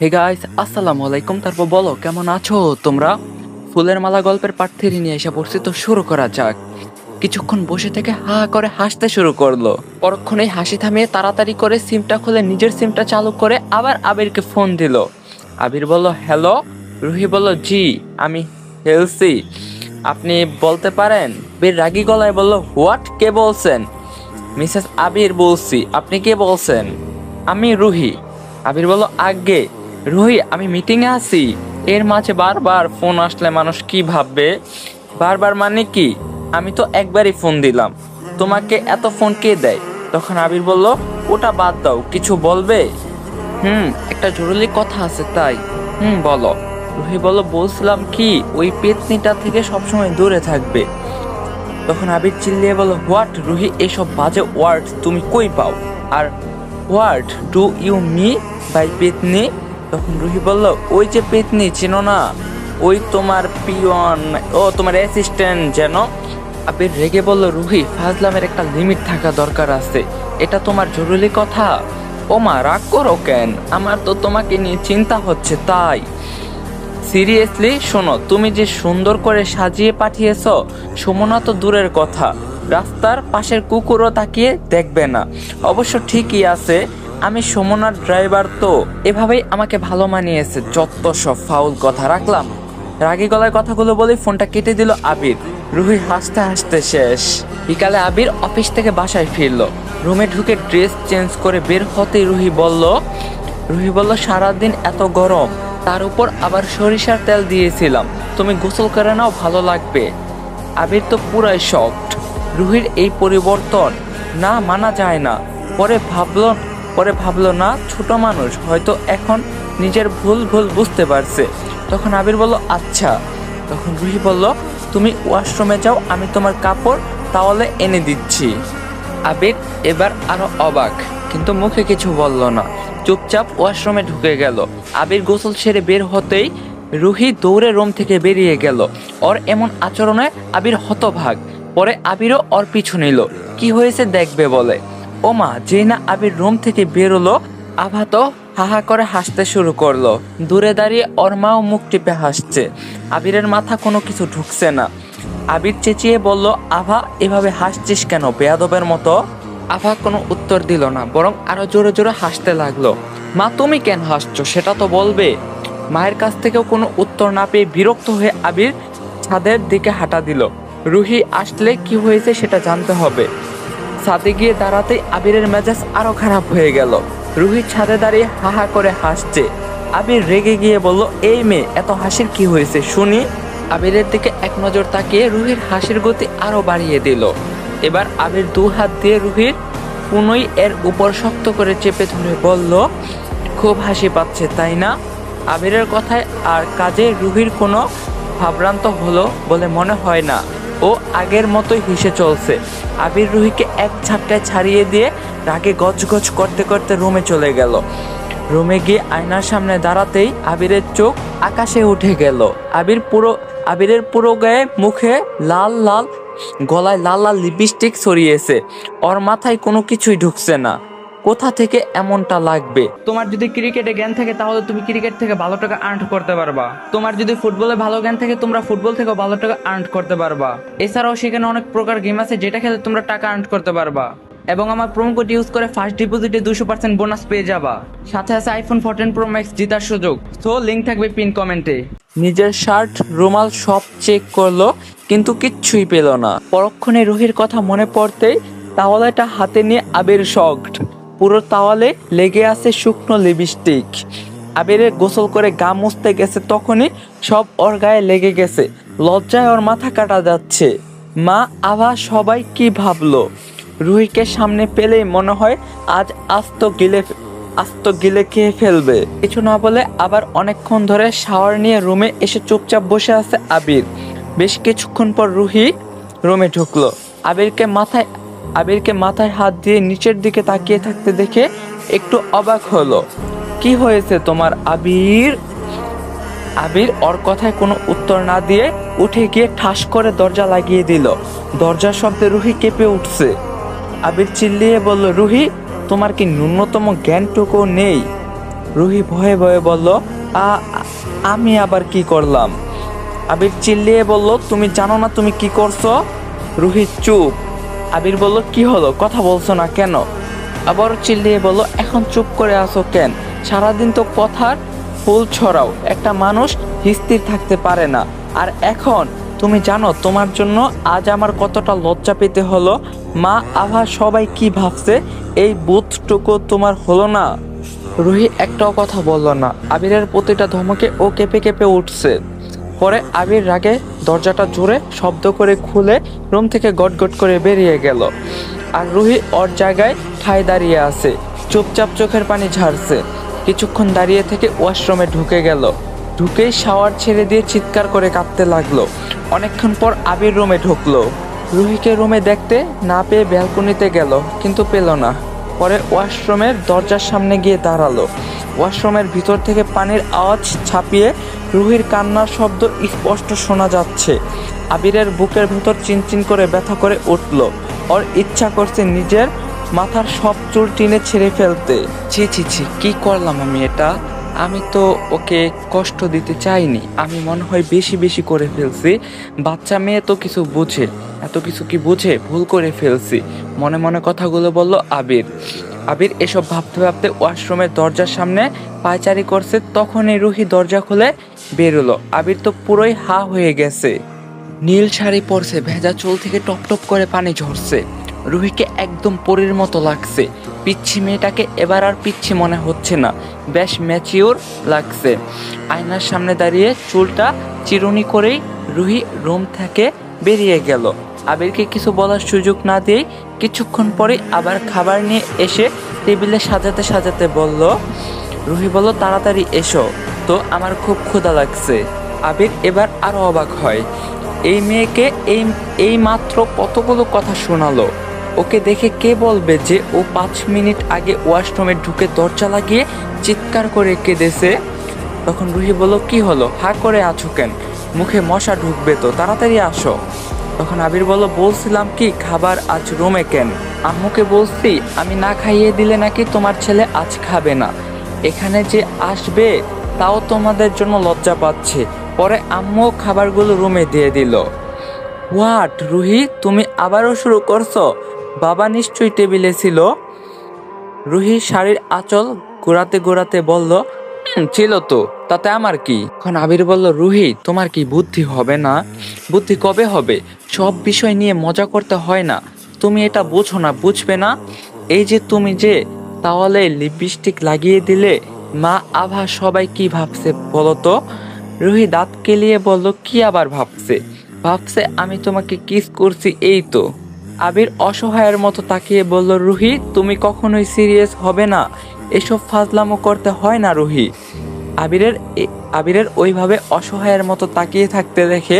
Hey guys আসসালামু আলাইকুম। তারপর বলো, কেমন আছো তোমরা? ফুলের মালা গল্পের পার্ট নিয়ে এসে পড়ছি, তো শুরু করা যাক। কিছুক্ষণ বসে থেকে হা করে হাসতে শুরু করল। পরক্ষণেই হাসি থামিয়ে তাড়াতাড়ি করে সিমটা খুলে নিজের সিমটা চালু করে আবার আবিরকে ফোন দিল। আবির বলল, হ্যালো? রুহি বলল, জি, আমি হেলসি। আপনি বলতে পারেন? বীর রাগী গলায় বলল, হোয়াট? কে বলছেন? মিসেস আবির বলছি, আপনি কে বলছেন? আমি রুহি। আবির বলল, আগে। রুহি, আমি মিটিংয়ে আছি। এর মাঝে বারবার ফোন আসলে মানুষ কি ভাববে? বারবার মানে কি? আমি তো একবারই ফোন দিলাম। তোমাকে এত ফোন কে দেয়? তখন আবির বলল, ওটা বাদ দাও, কিছু বলবে? হুম, একটা জরুরি কথা আছে তাই। হুম, বলো। রুহি বলল, বলছিলাম কি, ওই পেতনিটা থেকে সবসময় দূরে থাকবে। তখন আবির চিল্লিয়ে বলল, হোয়াট? রুহি, এসব বাজে ওয়ার্ড তুমি কই পাও? আর what do you mean by পেতনি? তখন রুহি বলল, ওই যে পেতনি, চেনো না? ওই তোমার পিয়ন, ও তোমার অ্যাসিস্ট্যান্ট যেন? আবির রেগে বলল, রুহি, ফাজলামের একটা লিমিট থাকা দরকার আছে। এটা তোমার জরুরি কথা। ও মা রাগ করো কেন? আমার তো তোমাকে নিয়ে চিন্তা হচ্ছে, তাই। সিরিয়াসলি শোনো, তুমি যে সুন্দর করে সাজিয়ে পাঠিয়েছ, সুমনা তো দূরের কথা। রাস্তার পাশের কুকুরও তাকিয়ে দেখবে না। অবশ্য ঠিকই আছে আমি সুমনার ড্রাইভার তো। এভাবেই আমাকে ভালো মানিয়েছে, যত সব ফাউল কথা রাখলাম। রাগী গলায় কথাগুলো বলে ফোনটা কেটে দিল আবির। রুহি হাসতে হাসতে শেষ। বিকালে আবির অফিস থেকে বাসায় ফিরলো। রুমে ঢুকে ড্রেস চেঞ্জ করে বের হতে রুহি বলল রুহি বলল, সারাদিন এত গরম। তার উপর আবার সরিষার তেল দিয়েছিলাম। তুমি গোসল করে নাও, ভালো লাগবে। আবির তো পুরাই শকড রুহির এই পরিবর্তন না মানা যায় না। পরে ভাবলো পরে ভাবলো, না, ছোট মানুষ, হয়তো এখন নিজের ভুল ভুল বুঝতে পারছে। তখন আবির বলল আচ্ছা। তখন রুহি বলল, তুমি ওয়াশরুমে যাও, আমি তোমার কাপড় তাহলে এনে দিচ্ছি। আবির এবার আরও অবাক, কিন্তু মুখে কিছু বলল না। চুপচাপ ওয়াশরুমে ঢুকে গেল। আবির গোসল সেরে বের হতেই রুহি দৌড়ে রুম থেকে বেরিয়ে গেল। ওর এমন আচরণে আবির হতভাগ। পরে আবিরও ওর পিছু নিল। কি হয়েছে দেখবে বলে? ও মা যে না আবির রুম থেকে বেরোলো আভা তো হাহা করে হাসতে শুরু করল। দূরে দাঁড়িয়ে ওর মাও মুখ টিপে হাসছে। আবিরের মাথা কোনো কিছু ঢুকছে না। আবির চেঁচিয়ে বলল, আভা, এভাবে হাসছিস কেন? বেয়াদবের মতো? আভা কোনো উত্তর দিল না, বরং আরও জোরে জোরে হাসতে লাগল। মা, তুমি কেন হাসছো? সেটা তো বলবে। মায়ের কাছ থেকেও কোনো উত্তর না পেয়ে বিরক্ত হয়ে আবির ছাদের দিকে হাঁটা দিল। রুহি আসলে কি হয়েছে সেটা জানতে হবে। ছাদে গিয়ে দাঁড়াতেই আবিরের মেজাজ আরও খারাপ হয়ে গেল। রুহি ছাদে দাঁড়িয়ে হাহা করে হাসছে। আবির রেগে গিয়ে বলল, এই মেয়ে, এত হাসির কি হয়েছে শুনি? আবিরের দিকে এক নজর তাকিয়ে রুহির হাসির গতি আরও বাড়িয়ে দিল। এবার আবির দু হাত দিয়ে রুহির পুনই এর উপর শক্ত করে চেপে ধরে বলল, খুব হাসি পাচ্ছে, তাই না? আবিরের কথায় আর কাজে রুহির কোনো ভাবরান্ত হলো বলে মনে হয় না। ও আগের মতোই হেসে চলছে। আবির রুহিকে এক ঝাপটায় ছাড়িয়ে দিয়ে রাগে গজগজ করতে করতে রুমে চলে গেল। রুমে গিয়ে আয়নার সামনে দাঁড়াতেই আবিরের চোখ আকাশে উঠে গেল। আবির পুরো, আবিরের পুরো গায়ে মুখে লাল লাল, গলায় লাল লাল লিপস্টিক ছড়িয়েছে। ওর মাথায় কোনো কিছুই ঢুকছে না। কোথা থেকে এমনটা লাগবে? তোমার যদি ক্রিকেটে জ্ঞান থাকে তাহলে তুমি ক্রিকেট থেকে ভালো টাকা আর্ন করতে পারবা। তোমার যদি ফুটবলে ভালো জ্ঞান থাকে তোমরা ফুটবল থেকে ভালো টাকা আর্ন করতে পারবা। এছাড়াও সেখানে অনেক প্রকার গেম আছে যেটা খেলে তোমরা টাকা আর্ন করতে পারবা। এবং আমার প্রোমো কোড ইউজ করে ফার্স্ট ডিপোজিটে দুশো পার্সেন্ট বোনাস পেয়ে যাবা। সাথে আছে আইফোন ফোরটিন প্রো ম্যাক্স জেতার সুযোগ। সো লিঙ্ক থাকবে পিন কমেন্টে নিজের শার্ট রুমাল সব চেক করল কিন্তু কিচ্ছুই পেল না। পরক্ষণে রুহির কথা মনে পড়তেই তাহলে এটা হাতে নিয়ে আবির শকড পুরো তাওয়ালে লেগে আছে শুকনো লিপস্টিক। আবিরের গোসল করে গা মুছতে গেছে তখনই সব ওর গায়ে লেগে গেছে। লজ্জায় ওর মাথা কাটা যাচ্ছে। মা, আভা, সবাই কি ভাবলো? রুহিকে সামনে পেলেই মনে হয় আজ আস্ত গিলে আস্ত গিলে খেয়ে ফেলবে। কিছু না বলে আবার অনেকক্ষণ ধরে শাওয়ার নিয়ে রুমে এসে চুপচাপ বসে আছে আবির। বেশ কিছুক্ষণ পর রুহি রুমে ঢুকলো। আবিরকে মাথায় আবিরকে মাথায় হাত দিয়ে নিচের দিকে তাকিয়ে থাকতে দেখে একটু অবাক হলো। কি হয়েছে তোমার আবির? আবির ওর কথায় কোনো উত্তর না দিয়ে উঠে গিয়ে ঠাস করে দরজা লাগিয়ে দিল। দরজার শব্দে রুহি কেঁপে উঠছে। আবির চিল্লিয়ে বলল, রুহি, তোমার কি ন্যূনতম জ্ঞানটুকু নেই? রুহি ভয়ে ভয়ে বলল, "আ- আমি আবার কি করলাম? আবির চিল্লিয়ে বলল, তুমি জানো না তুমি কি করছ? রুহি চুপ। আবির বলল, কি হলো? কথা বলছো না কেন? আবার চিল্লিয়ে বলল, এখন চুপ করে আছো কেন? সারাদিন তো কথার ফুল ছড়াও। একটা মানুষ স্থির থাকতে পারে না। আর এখন, তুমি জানো, তোমার জন্য আজ আমার কতটা লজ্জা পেতে হলো। মা আভা সবাই কি ভাবছে? এই বুথটুকু তোমার হলো না? রুহি একটাও কথা বলল না। আবিরের প্রতিটা ধমকে ও কেঁপে কেঁপে উঠছে। পরে আবির রাগে দরজাটা জোরে শব্দ করে খুলে রুম থেকে গটগট করে বেরিয়ে গেল। আর রুহি ওর জায়গায় ঠায় দাঁড়িয়ে আছে। চুপচাপ চোখের পানি ঝাড়ছে। কিছুক্ষণ দাঁড়িয়ে থেকে ওয়াশরুমে ঢুকে গেল। ঢুকেই শাওয়ার ছেড়ে দিয়ে চিৎকার করে কাঁদতে লাগল। অনেকক্ষণ পর আবির রুমে ঢুকলো। রুহিকে রুমে দেখতে না পেয়ে ব্যালকনিতে গেল, কিন্তু পেল না। পরে ওয়াশরুমের দরজার সামনে গিয়ে দাঁড়াল। ওয়াশরুমের ভিতর থেকে পানির আওয়াজ ছাপিয়ে রুহির কান্নার শব্দ স্পষ্ট শোনা যাচ্ছে। আবিরের বুকের ভেতর চিনচিন করে ব্যথা করে উঠল। ওর ইচ্ছা করছে নিজের মাথার সব চুল টিনে ছেড়ে ফেলতে। ছি ছি ছি, কি করলাম আমি এটা? আমি তো ওকে কষ্ট দিতে চাইনি। আমি মনে হয় বেশি বেশি করে ফেলছি। বাচ্চা মেয়ে তো কিছু বুঝে। এত কিছু কি বুঝে ভুল করে ফেলছি? মনে মনে কথাগুলো বলল আবির। আবির এসব ভাবতে ভাবতে ওয়াশরুমের দরজার সামনে পায়চারি করছে, তখনই রুহি দরজা খুলে বেরোলো। আবির তো পুরোই হা হয়ে গেছে। নীল শাড়ি পরছে, ভেজা চুল থেকে টপ টপ করে পানি ঝরছে। রুহিকে একদম পরীর মতো লাগছে। পিচ্ছি মেয়েটাকে এবার আর পিচ্ছি মনে হচ্ছে না। বেশ ম্যাচিওর লাগছে। আয়নার সামনে দাঁড়িয়ে চুলটা চিরুনি করেই রুহি রুম থেকে বেরিয়ে গেল। আবিরকে কিছু বলার সুযোগ না দিয়ে কিছুক্ষণ পরে আবার খাবার নিয়ে এসে টেবিলে সাজাতে সাজাতে বলল, রুহি বলল, তাড়াতাড়ি এসো। তো আমার খুব ক্ষুধা লাগছে আবির এবার আরও অবাক হয়। এই মেয়েকে এই এই মাত্র কতগুলো কথা শোনালো? ওকে দেখে কে বলবে যে ও পাঁচ মিনিট আগে ওয়াশরুমে ঢুকে দরজা লাগিয়ে চিৎকার করে কেঁদেছে? তখন রুহি বলল, কি হলো? হা করে আছো কেন? মুখে মশা ঢুকবে তো, তাড়াতাড়ি আসো। তখন আবির বলল, বলছিলাম কি, খাবার আজ রুমে কেন? আম্মুকে বলছি, আমি না খাইয়ে দিলে নাকি তোমার ছেলে আজ খাবে না। এখানে যে আসবে, তাও তোমাদের জন্য লজ্জা পাচ্ছে। পরে আম্মু খাবারগুলো রুমে দিয়ে দিল। হোয়াট, রুহি, তুমি আবারও শুরু করছ? বাবা নিশ্চয়ই টেবিলে ছিল? রুহি শাড়ির আঁচল গোড়াতে গোড়াতে বলল "হুম, ছিল তো। তাতে আমার কি? এখন আবির বলল রুহি তোমার কি বুদ্ধি হবে না? বুদ্ধি কবে হবে? সব বিষয় নিয়ে মজা করতে হয় না। তুমি এটা বোঝো না বুঝবে না? এই যে তুমি যে তাহলে লিপস্টিক লাগিয়ে দিলে মা আভা সবাই কি ভাবছে বলো তো? রুহি দাঁত কেলিয়ে বলল কি আবার ভাবছে? ভাবছে আমি তোমাকে কিস করছি এই তো। আবির অসহায়ের মতো তাকিয়ে বলল রুহি তুমি কখনোই সিরিয়াস হবে না। এসব ফাজলামো করতে হয় না, রুহি। আবিরের আবিরের ওইভাবে অসহায়ের মতো তাকিয়ে থাকতে দেখে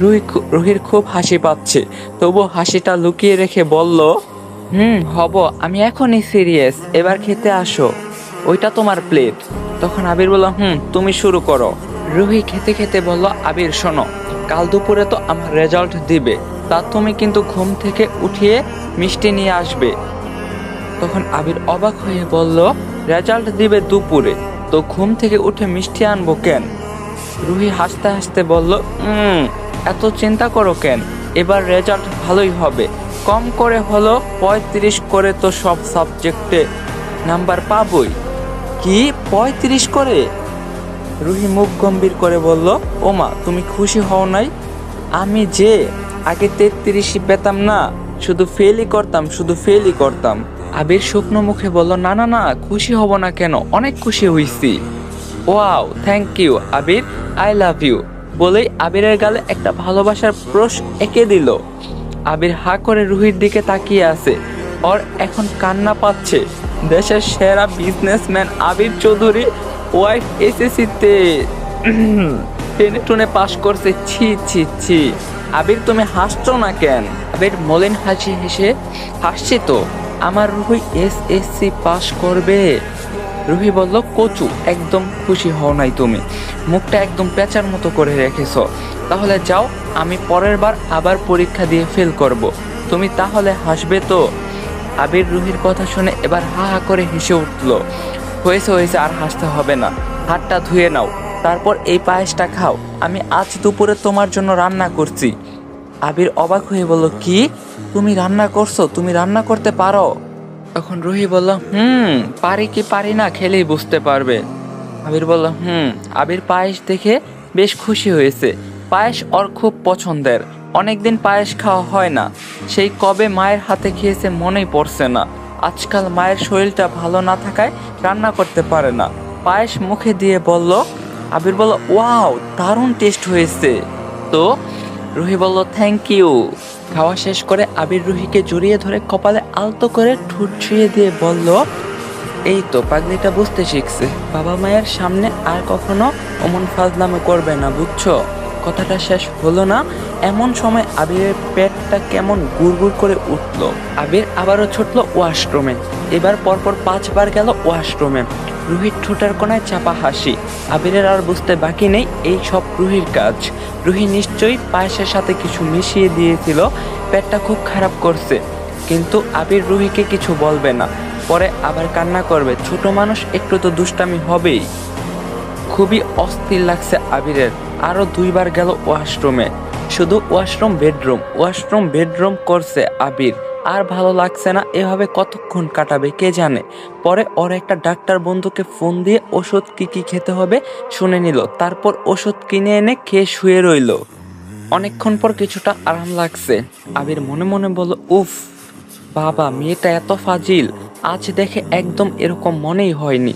রুহি রুহির খুব হাসি পাচ্ছে। তবু হাসিটা লুকিয়ে রেখে বলল, হুম, হব, আমি এখনই সিরিয়াস, এবার খেতে আসো। ওইটা তোমার প্লেট। তখন আবির বলল, হুম, তুমি শুরু করো। রুহি খেতে খেতে বলল, আবির, শোনো, কাল দুপুরে তো আমার রেজাল্ট দিবে, তা তুমি কিন্তু ঘুম থেকে উঠিয়ে মিষ্টি নিয়ে আসবে। তখন আবির অবাক হয়ে বলল রেজাল্ট দিবে দুপুরে। তো ঘুম থেকে উঠে মিষ্টি আনব কেন? রুহি হাসতে হাসতে বলল "উম, এত চিন্তা করো কেন? এবার রেজাল্ট ভালোই হবে। কম করে হলো পঁয়ত্রিশ করে তো সব সাবজেক্টে। নাম্বার পাবই। কি পঁয়ত্রিশ করে? রুহি মুখ গম্ভীর করে বলল ওমা তুমি খুশি হও নাই? আমি যে আগে তেত্রিশই পেতাম না শুধু ফেলই করতাম শুধু ফেলই করতাম। আবির শুকনো মুখে বলল, না না না, খুশি হব না কেন? অনেক খুশি হইছি। Wow thank you Abir I love you বলেই আবিরের গালে একটা ভালোবাসার প্রশ এঁকে দিল। আবির হা করে রুহির দিকে তাকিয়ে আছে। ওর এখন কান্না পাচ্ছে। দেশের সেরা বিজনেসম্যান আবির চৌধুরী ওয়াইফ এসএসসিতে টেনে টুনে পাশ করছে। ছি ছি ছি। আবির, তুমি হাসছো না কেন? আবির মলিন হাসি হেসে হাসছি তো। আমার রুহি সি পাশ করবে। রুহি বলল, কচু, একদম খুশি হও নাই তুমি। মুখটা একদম পেঁচার মতো করে রেখেছ। তাহলে যাও, আমি পরের বার আবার পরীক্ষা দিয়ে ফেল করব। তুমি তাহলে হাসবে তো? আবির রুহির কথা শুনে এবার হা হা করে হেসে উঠল। হয়েছে হয়েছে, আর হাসতে হবে না। হাতটা ধুয়ে নাও। তারপর এই পায়েসটা খাও। আমি আজ দুপুরে তোমার জন্য রান্না করছি। আবির অবাক হয়ে বলল, কি? তুমি রান্না করছ? তুমি রান্না করতে পারো? তখন রুহি বলল, হুম, পারি কি পারি না খেলেই বুঝতে পারবে। আবির বলল, হুম, আবির পায়েস দেখে বেশ খুশি হয়েছে। পায়েস ওর খুব পছন্দের। অনেকদিন পায়েস খাওয়া হয় না। সেই কবে মায়ের হাতে খেয়েছে মনেই পড়ছে না। আজকাল মায়ের শরীরটা ভালো না থাকায় রান্না করতে পারে না। পায়েস মুখে দিয়ে বলল, আবির বলল, ওয়াও, দারুণ টেস্ট হয়েছে। তো রুহি বলল থ্যাংক ইউ খাওয়া শেষ করে আবির রুহিকে জড়িয়ে ধরে কপালে আলতো করে ঠুট ছুঁয়ে দিয়ে বলল, এই তো পাগলিটা বুঝতে শিখছে। বাবা মায়ের সামনে আর কখনো অমন ফাজলামো করবে না, বুঝছ? কথাটা শেষ হলো না। এমন সময় আবিরের পেটটা কেমন গুড়গুড় করে উঠল। আবির আবারও ছুটলো ওয়াশরুমে। এবার পরপর পাঁচবার গেল ওয়াশরুমে। রুহির ঠোঁটার কোনায় চাপা হাসি। আবিরের আর বুঝতে বাকি নেই এই সব রুহির কাজ। রুহি নিশ্চয়ই পায়েসের সাথে কিছু মিশিয়ে দিয়েছিল। পেটটা খুব খারাপ করছে। কিন্তু আবির রুহিকে কিছু বলবে না। পরে আবার কান্না করবে। ছোট মানুষ একটু তো দুষ্টামি হবেই। খুবই অস্থির লাগছে আবিরের। আরও দুইবার গেল ওয়াশরুমে। শুধু ওয়াশরুম বেডরুম। ওয়াশরুম বেডরুম করছে আবির। আর ভালো লাগছে না, এভাবে কতক্ষণ কাটাবে, কে জানে? পরে ওর একটা ডাক্তার বন্ধুকে ফোন দিয়ে ওষুধ কি কি খেতে হবে শুনে নিল, তারপর ওষুধ কিনে এনে খেয়ে শুয়ে রইল। অনেকক্ষণ পর কিছুটা আরাম লাগছে। আবির মনে মনে বলল, উফ, বাবা, মেয়েটা এত ফাজিল, আজ দেখে একদম এরকম মনেই হয়নি।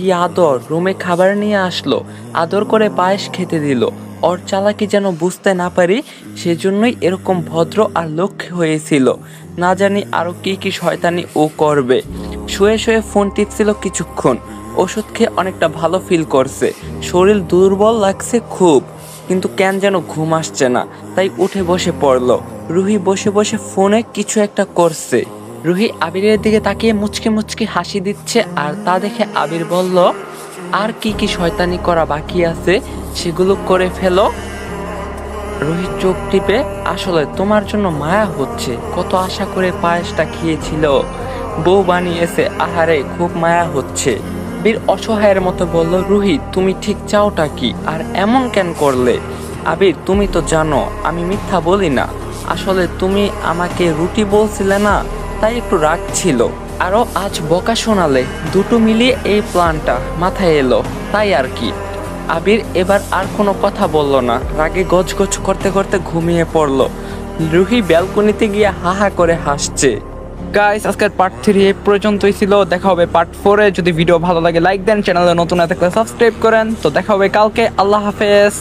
কি আদর। রুমে খাবার নিয়ে আসলো। আদর করে পায়েস খেতে দিল। ওর চালাকি যেন বুঝতে না পারি, সেজন্যই এরকম ভদ্র আর লক্ষ্য হয়েছিল। না জানি আরও কি কি শয়তানি ও করবে। শুয়ে শুয়ে ফোন টিপছিল কিছুক্ষণ। ওষুধ খেয়ে অনেকটা ভালো ফিল করছে। শরীর দুর্বল লাগছে খুব। কিন্তু কেন যেন ঘুম আসছে না। তাই উঠে বসে পড়ল। রুহি বসে বসে ফোনে কিছু একটা করছে। রুহি আবিরের দিকে তাকিয়ে মুচকে মুচকে হাসি দিচ্ছে আর তা দেখে আবির বলল, আর কি কি শয়তানি করা বাকি আছে? সেগুলো করে ফেলো। রোহিত চোখ টিপে, আসলে তোমার জন্য মায়া হচ্ছে। কত আশা করে পায়েসটা খেয়েছিল। বউ বানিয়েছে, আহারে, খুব মায়া হচ্ছে। বীর অসহায়ের মতো বলল, রুহি, তুমি ঠিক চাওটা কি? আর এমন কেন করলে? আবির, তুমি তো জানো, আমি মিথ্যা বলি না। আসলে তুমি আমাকে রুটি বলছিলে না? তাই একটু রাগ ছিল। আরও আজ বকা শোনালে দুটো মিলিয়ে এই প্ল্যানটা মাথায় এলো, তাই আর কি। আবির এবার আর কোনো কথা বলল না, রাগে গজগজ করতে করতে ঘুমিয়ে পড়ল। রুহি ব্যালকনিতে গিয়ে হা হা করে হাসছে। গাইস আজকের পার্ট থ্রি এই পর্যন্তই ছিল। দেখা হবে পার্ট ফোরে যদি ভিডিও ভালো লাগে লাইক দেন। চ্যানেলে নতুন থাকলে সাবস্ক্রাইব করেন। তো দেখা হবে কালকে। আল্লাহ হাফেজ।